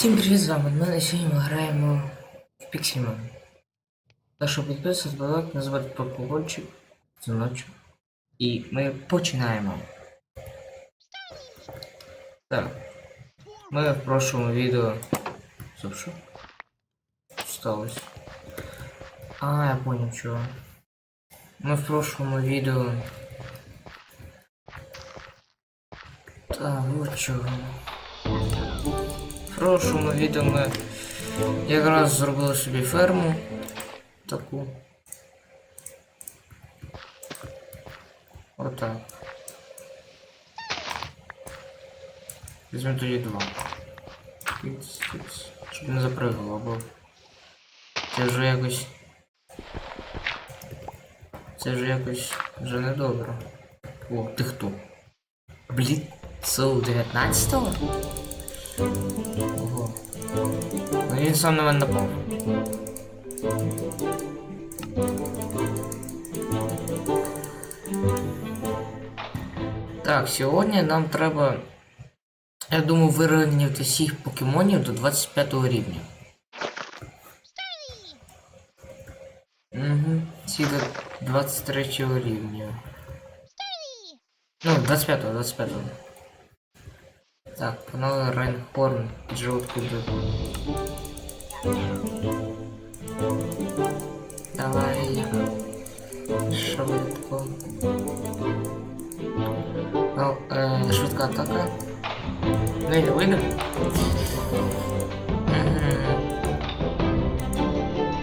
Всім привіт з вами. Ми сьогодні ми граємо в будь лайк, не забудьте про колокольчик, дзвіночок. І ми починаємо. Так. Ми в прошлому відео. Стоп? Що Сталося. А, я понял, чого. Ми в прошлому відео. Так, вот чого. Прошлому відео ми якраз зробили собі ферму таку. Отак. Візьмемо тоді два. Щоб не запригало, бо це вже якось. Це вже якось вже недобре. О, ти хто? Блін, це у 19-го? Ого. Ну він сам на мене напав. Так, сьогодні нам треба. Я думаю, вирівняти всіх покемонів до 25 рівня. Угу, всі до 23 рівня. Ну, 25-го, 25-го. Так, панове Рейнхорн, желтку Давай. Швидко. Ну, е, швидка атака. Ну і вийде.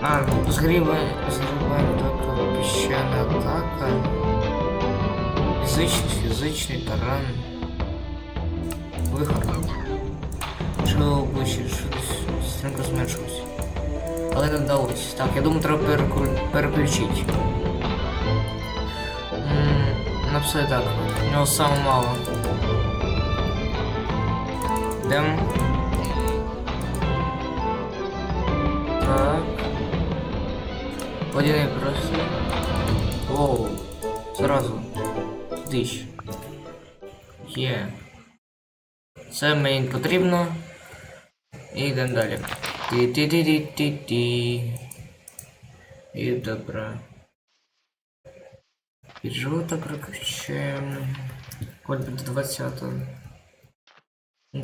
А, згріває, згріває атака, піщана атака. Фізичний, фізичний таран. Виход. Що обличчя, що десь стрімко зменшилось. Але не вдалося. Так, я думаю, треба переключити. М, Ну так. У нього саме мало. Йдем. Так. Водяний просто. Оу. Сразу. Тисяч. Є. Це мені потрібно. І йдемо далі. Ті-ті-ті-ті-ті. І добре. Піджота прокачаємо. Хоч би до 20.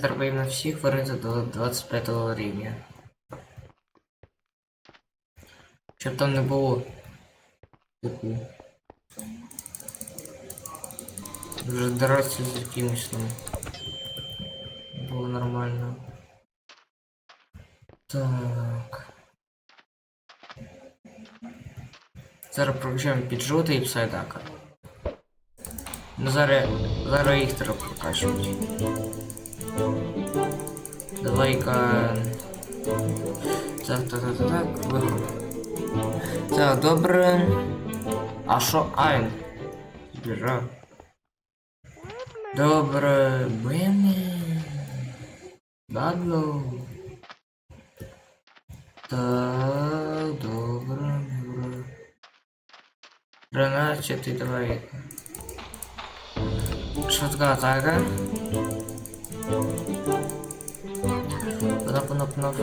Треба їм на всіх варити до 25 рівня. Щоб там не було. Типу. Вже драться з якимось там. Було нормально. Так. Зараз прокачаємо піджоти і псайдака. Ну зараз, зараз їх треба прокачувати. Давай-ка. Так, так, так, так, так, виход. Так, добре. А що? А, він збіжав. Добре, Бемі. Бабло. Так, добре, добре. 13, давай. Швидка атака. Пнап, пнап, пнап.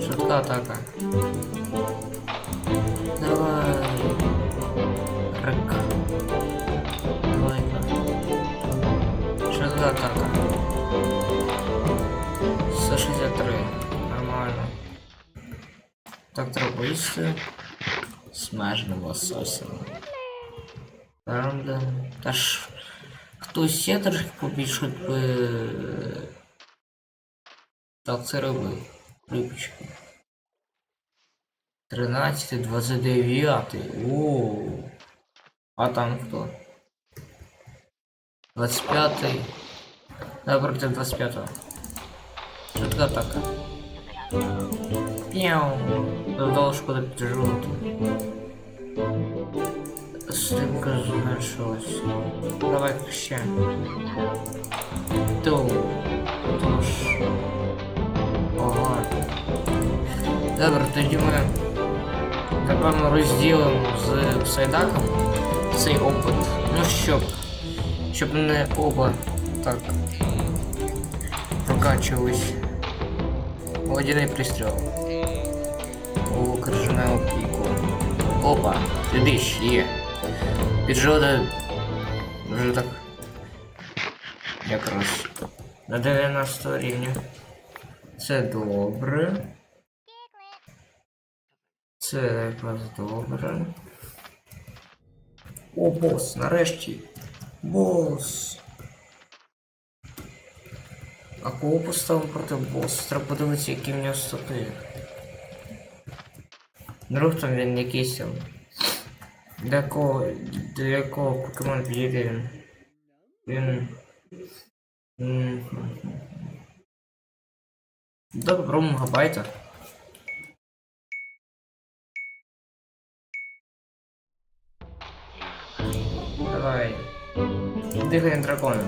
Швидка атака. Давай. Швидка атака. 163. Нормально. Так треба їсти. Смажним лососем. Правда. Та ж хтось є трошки побільше би. Так це робив. Любочка. 13, 29. О. А там хто? 25. Да, против 25. Шутка атака. Пяу. Додал шкода піджуту. Стрімка зменшилась. Давай ще. Ту. Тож. Ого. Добре, тоді ми напевно розділимо з Псайдаком цей опит. Ну щоб. Щоб не оба так Прокачиваюсь. Водяний пристрел. О, крижана опіку. Опа, ж є. Піджода вже так. Якраз на 90 рівня. Це добре. Це якраз добре. О, бос, нарешті. Бос. А кого поставив проти боса? Треба подивитися, які в нього стати. Вдруг там він якийсь там. До якого, до якого покемон підійде він. Він. Добре, пробуємо габайта. Давай. Дихання дракона.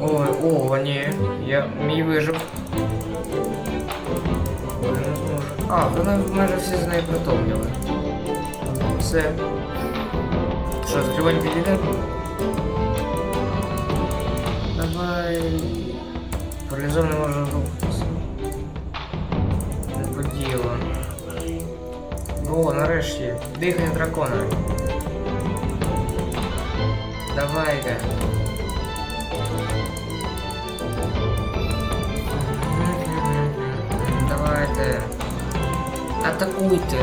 Ой, о, ні, я мій вижив. Не. А, вони майже всі з нею притомніли. Все. Що, закривання підійде? Давай. Паралізовано не може рухатися. Не поділо. О, нарешті. Дихання дракона. Давай-ка. Давай ты. Атакуй ты.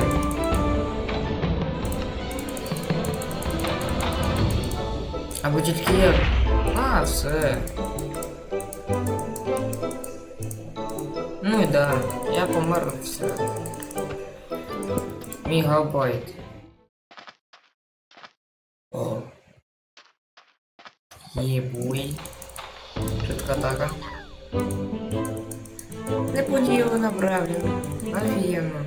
А будет тільки? А, все. Ну и да, я помер все. Мегабайт. Єбуй. Швидка атака. Не поділо набрав він. Офігенно.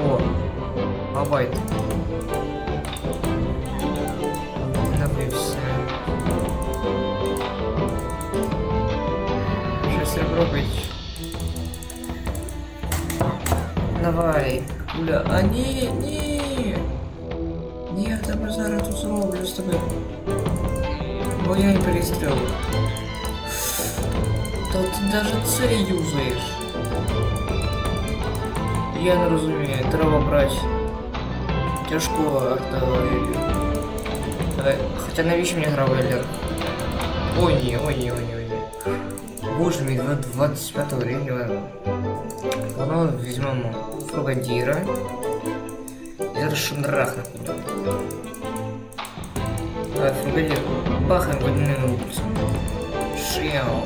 О. Абайт. Набився. Щось робить. Давай. Уля. А ні, ні. Ні, я тебе зараз тут зроблю з тобою. Бо я не перестріл. То ти навіть це юзаєш. Я не розумію, треба брати тяжку артилерію. Давай, Хоча навіщо мені гравеллер? Ой ні, ой ні, ой ні, ой ні. Боже, Ужин до 25 левела. Потом возьмем Фугадира. И зараз Шандрахна куда. А, Фугадир. Бахаем водяным импульсом. Шиау.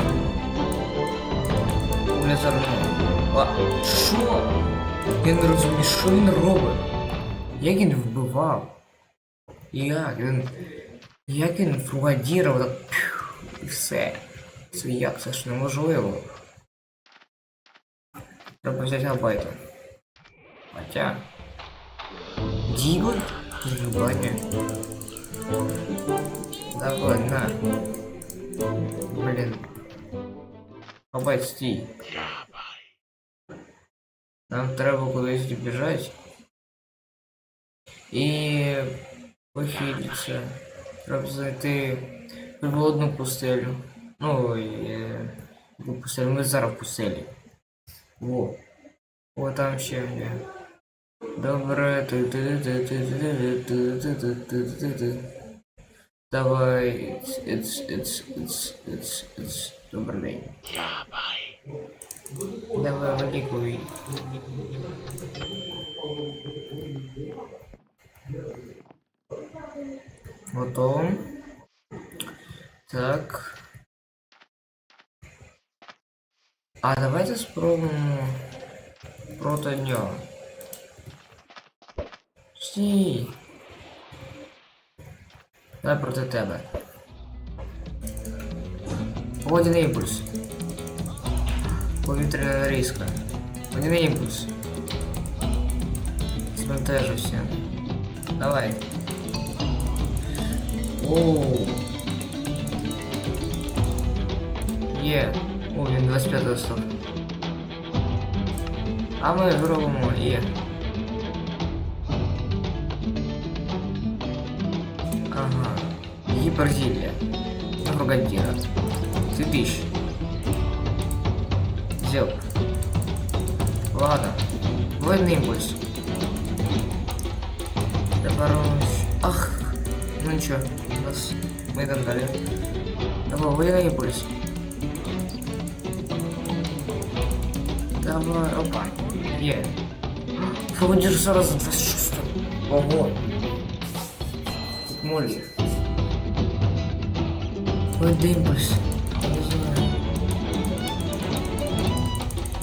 Лазерно. А, шо? Я не розумію, що він робить? Як він вбивав? Як він... Як він фругадірував так... І все. Це як? Це ж неможливо. Треба взяти габайта. Хотя... Дігл? Ебаня. Давай, на. Блин. Габайт, стій. Нам треба кудись біжати. І похилитися. Треба знайти в одну пустелю. Ну, ми пустили, ми зараз пустили. Во. О, там ще є. Добре. Давай. Добрий день. Давай. Давай, давай. Вот он. Так. А давайте спробуємо проти нього. Стій. Давай проти тебе. Водяний імпульс. Повітряна різка. Водяний імпульс. Збентежився. Давай. Оу. Є. О, він 25 став. А ми робимо і. Ага. Гіперзілля. Бригадіра. Ти більш. Зел. Ладно. Военный импульс. Доборусь. Ах. Ну ничего. У нас мы там дали. Давай, военный импульс. Давай, опа. Є. Фродір зараз за 26. Ого. Тут молі. Военный импульс. Не знаю.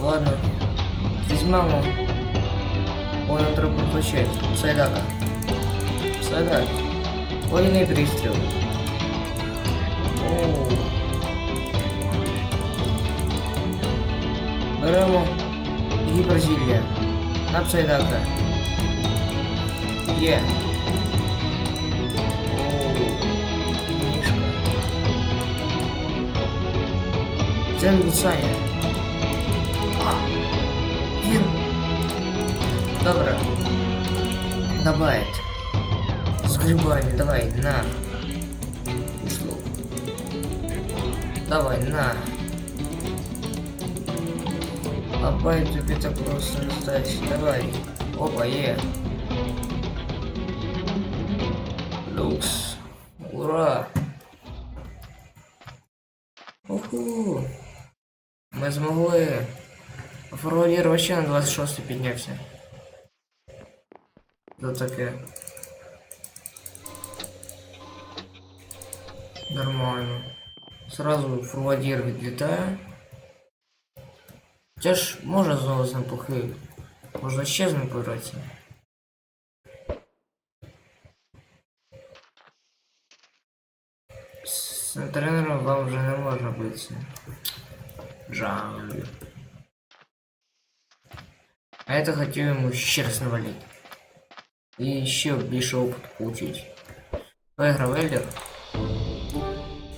Ладно. Візьмемо. Вона треба включити. Сайдака. Сайдак. Воєнний пристріл. Оу. Беремо гіперзілля. На Псайдака. Є. Оу. Мішка. Це Саня. Він. Добре. Давай. Сгребай, давай, на. Ушло. Давай, на. Абай тобі так просто не здасться. Давай. Опа, є. Люкс. Ура. Уху. Ми змогли. Фродір вообще на 26 піднявся. Що таке? Нормально. Сразу фродір відлітає. Хоча ж може знову з ним похи. Можна ще з ним пограти. З тренером вам вже не можна битися. Жаль. А это хотел ему еще раз навалить. И еще больше опыт получить. Поиграл Эллер.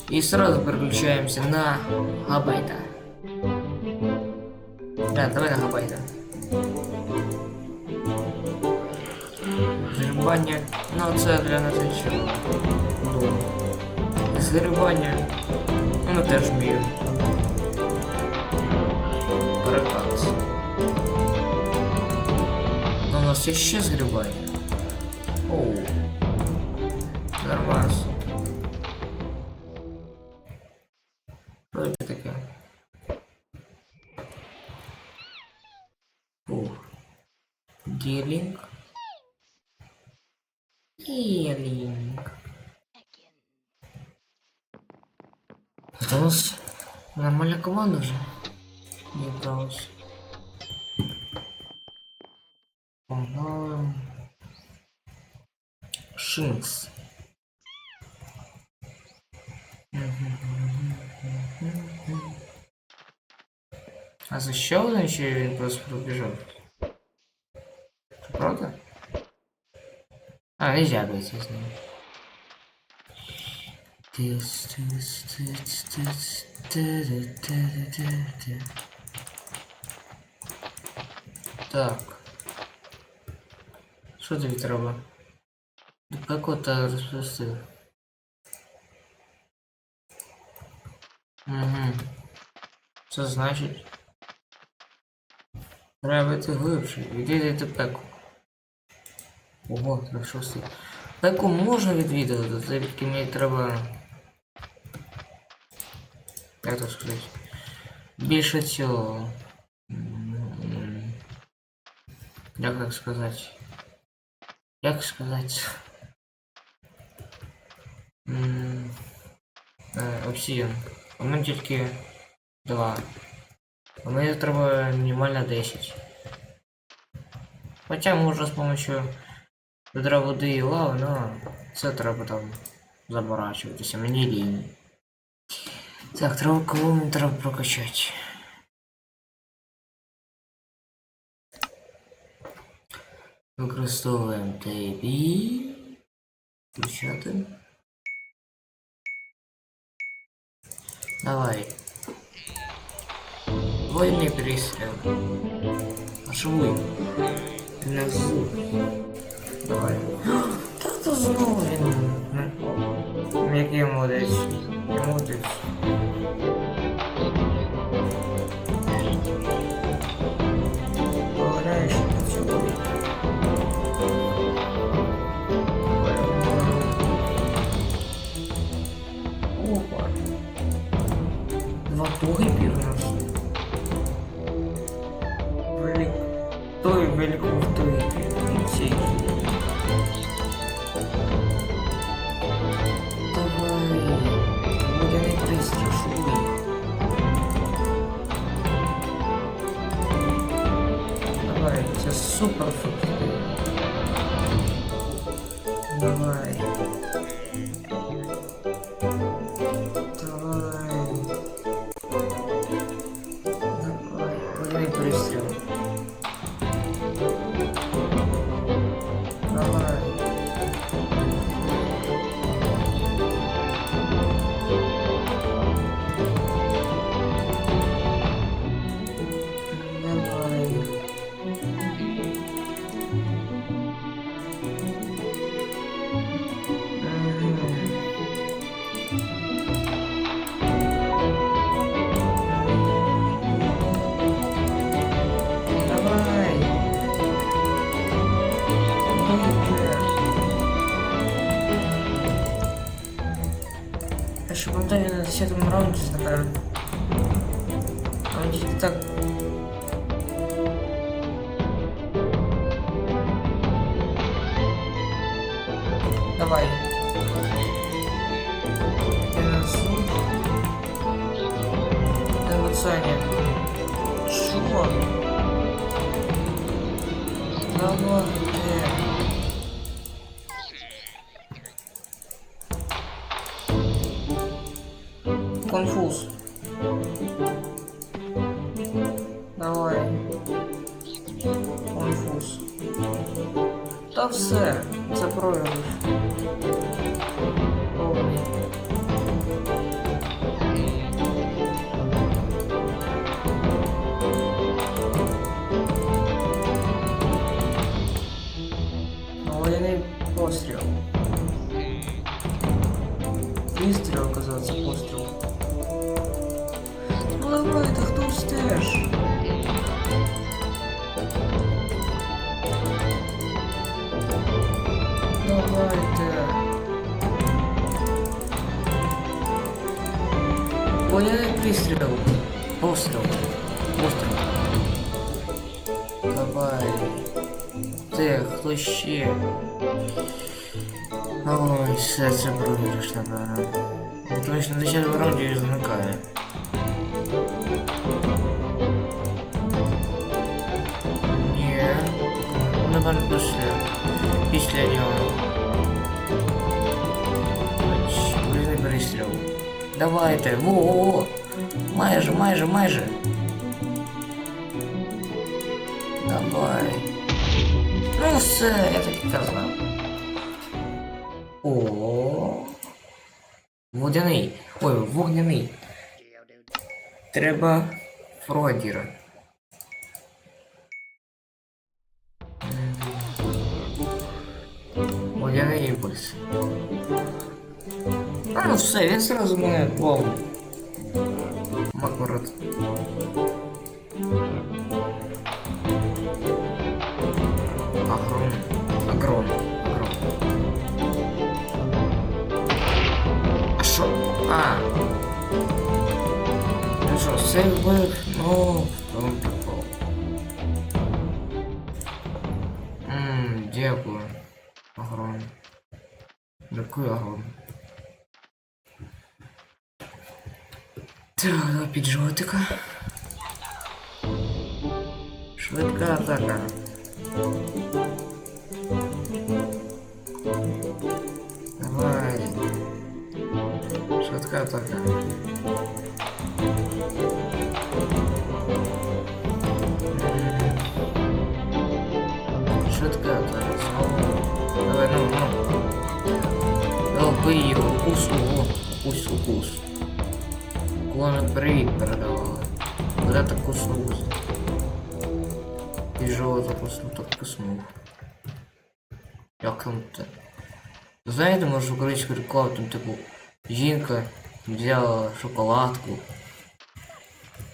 И сразу переключаемся на Габайта. Да, давай на Габайта. Згрібання. Ну це для нас нічого. Ну. Згрібання. Ну ми теж вміємо. Переказ. Но у нас еще сгребание. Оу. Нормас. У нас нормальная команда уже. Не бралась. Ага. Шинкс. А за ще один чи він просто пробіжав? А, не жабиться з ним. Так. Що тобі треба? Какого-то розпустив. Угу. Це значить? Треба йти глибше. Відійди ти пеку. Ого, так шостий. Пеку можна відвідувати, тільки мені треба. Як так сказати? Більше цього. М, Як так сказати? Як сказати? М, е, Обсіян. У мене тільки два. А мені треба мінімально 10. Хоча можна з помощью ведра води і лави, але це треба там заморачуватися, мені лінь. Так, треба кого мені треба прокачати. Використовуємо тейбі. Включати. Давай. Двойний перестріл. А швуй. Внизу. Давай. Та то знову він. Ну, Який молодець. Молодець. Повторяєш на цього. Опа. Два погибів у нас. Велик. Той велик в той. Давай, це супер фактивно. Давай. Давай. Же пам'ятаю на 10 раунді знаю. А он так Давай. Перенесу. Эволюционер. Чё? Давай. Ой, все це провіриш, напевно. Точно на 10 раунді і зникає. Ні. Напевно, після. Після нього. Блин, перестріл. Давайте. Во-во-во. Майже, майже, майже. Давай. Ну все, я так і казав. Водяний. Ой, вогняний. Треба Фродіра. Водяний імпульс. А, ну все, він сразу мене вов. Аккурат. Ну, в тому прикол. Ммм, дякую. Агрон. Дякую, Агрон. Так, два піджотика. Швидка атака. Давай. Швидка атака. Швидка атака. Давай, ну, ну. Долби його, укус, о, укус, укус. Клони привіт передавали. Куда так куснул? Тяжело закуснув, так куснув. Як там це? Знаєте, може український реклам, там типу жінка взяла шоколадку.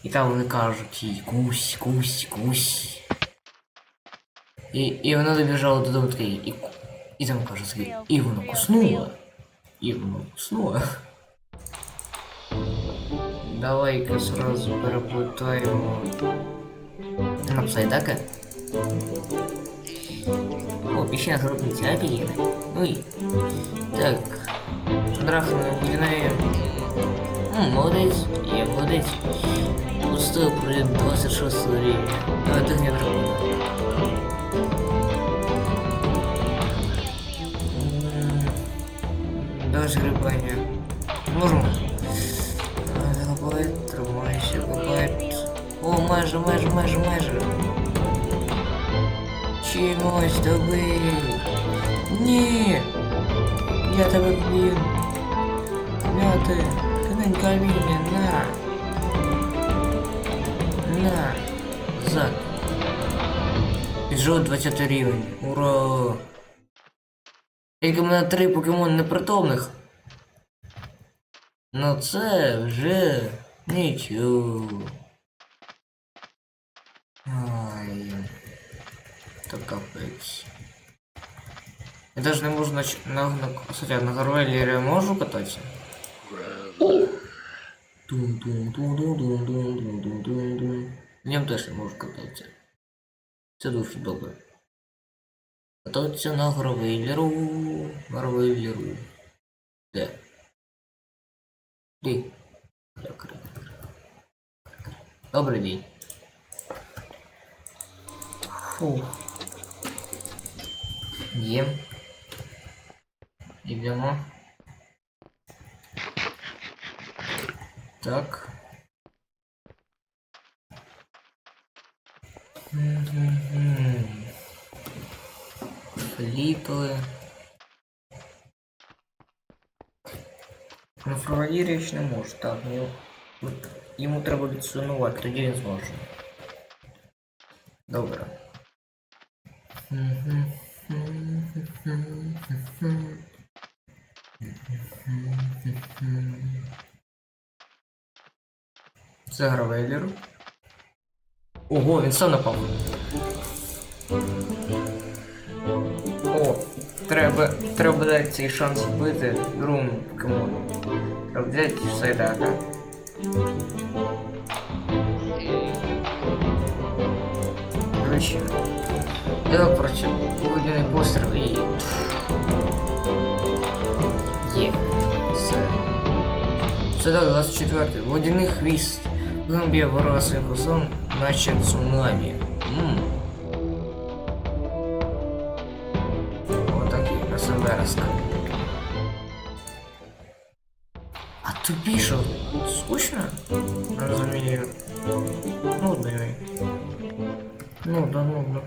І там вони кажуть їй гусь, гусь, гусь. І і вона добіжала додому таке, і і там кажуть, таке, і воно куснуло. І воно куснуло. Давай-ка сразу переплутаємо на псайдака. О, пещера грудницы, офигенно. Ну и... Так. Драхну, динамер. Молодец, я молодец Пустой пройдет 26 рівня. Ну, это не дракон. М, Давай грибання. Можемо. Габайт, тримайся, габайт. О, майже, майже, майже, майже. Чимось добий. Ні. Я тебе вб'ю. Мяти. Тоненька вільня, на. На. За. Піджот 20 рівень. Ура! Тільки в мене три покемон непритомних. Ну це вже нічого. Ай. То капець. Я даже не можу на, ч- на, на, кстати, на Гарвеллере Я можу кататися? Тум-тум-тум-тум-тум-тум-тум-тум-тум. Я теж не можу кататися. Це дуже добре. Кататися на Гарвеллеру. Гарвеллеру. Де? Де? Так, Добрий день. Фу. Їм. Ідемо. Так. Мгм. Фліпли. Ну, фрагіріч не може, так, ну, от йому треба відсунувати, тоді він зможе. Добре. Це гравейлер. Ого, він сам напав. О, треба, треба дати цей шанс вбити другому покемону. Треба взяти Сайдака. Короче, давай короче, водяний постріл і... Є. Все. Це так, 24. Зомби вырвался в сон, начал цунами. М -м. Вот такие СМРСК. А ты пишешь? Скучно? Разумею. Ну, давай. Ну, да, ну, да.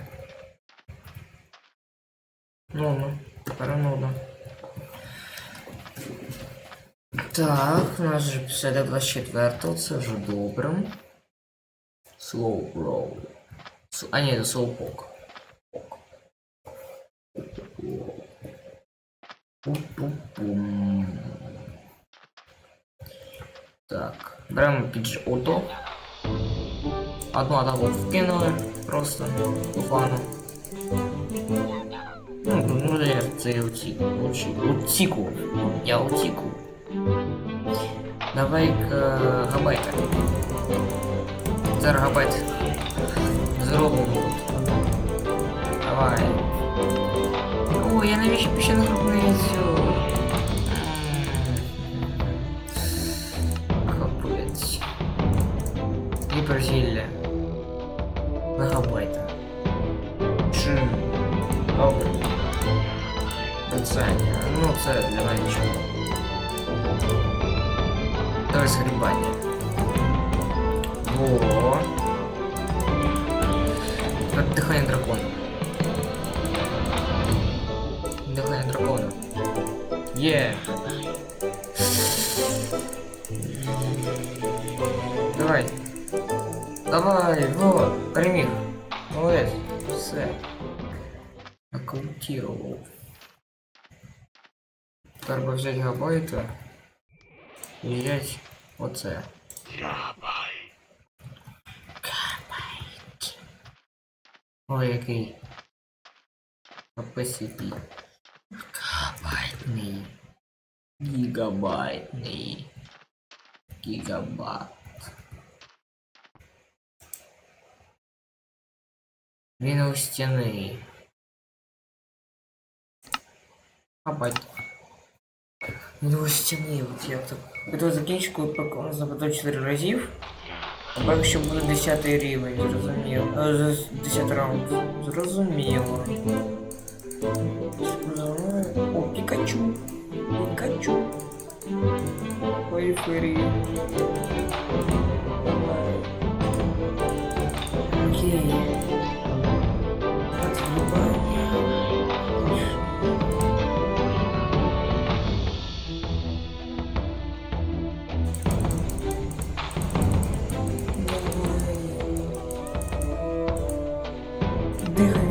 Так, у нас же 54 це вже добре. Slow roll. С- А ні, це Slowpoke. Пум-пум-пум. Так, беремо підж ото. Одну атаку вкинули просто по фану. Ну, ну я це я утік. Утіку. Я утіку. Давай-ка габайта. Зараз габайт. Зробимо тут. Давай. О, я навіщо піщану гробницю? Капець. Гіперзілля. На габайта. Чи... Добре. Це, ну це для мене нічого. Давай сгребать. Во. Как дыхание дракона. Дыхание дракона. Е. Yeah. Давай. Давай, во, прими. Молодец. Все. Оккультировал. Треба взять габайта і взяти оце. Габайт. Ой, який. Капаситет. Габайтний. Гігабайтний. Гігабайт. Він у стіни. Габайт. Він у стіни, от як так. Коли закінчу, коли прокон запитав 4 разів. Або якщо буде 10 рівень, зрозуміло. Е, з- 10 раунд. Зрозуміло. Зрозуміло. О, Пікачу. Пікачу. Ой, фері. Дыхание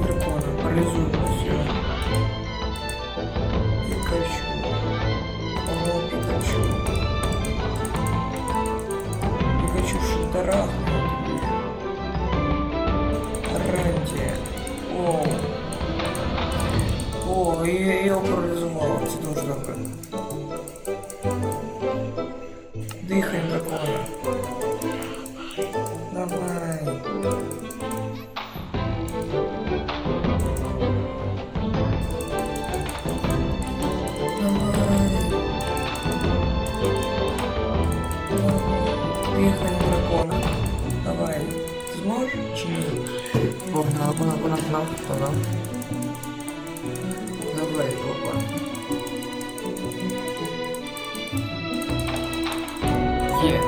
Є.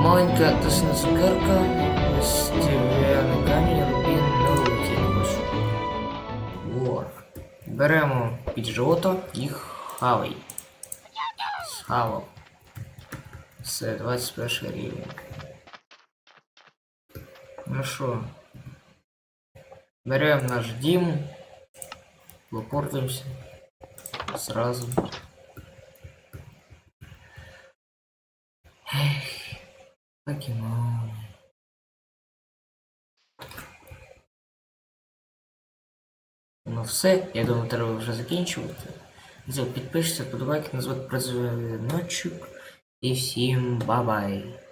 Маленька тосна цукерка, стів'яний камінь, рубін, новий Во. Беремо під жовто і хавай. Схавав. Все, 21 рівень. Ну що? Берем наш дім. Лопортуємося. Сразу. Так і мало. Ну все, я думаю, треба вже закінчувати. Підпишіться, подобайки, назвати працює ночок. І всім бай-бай.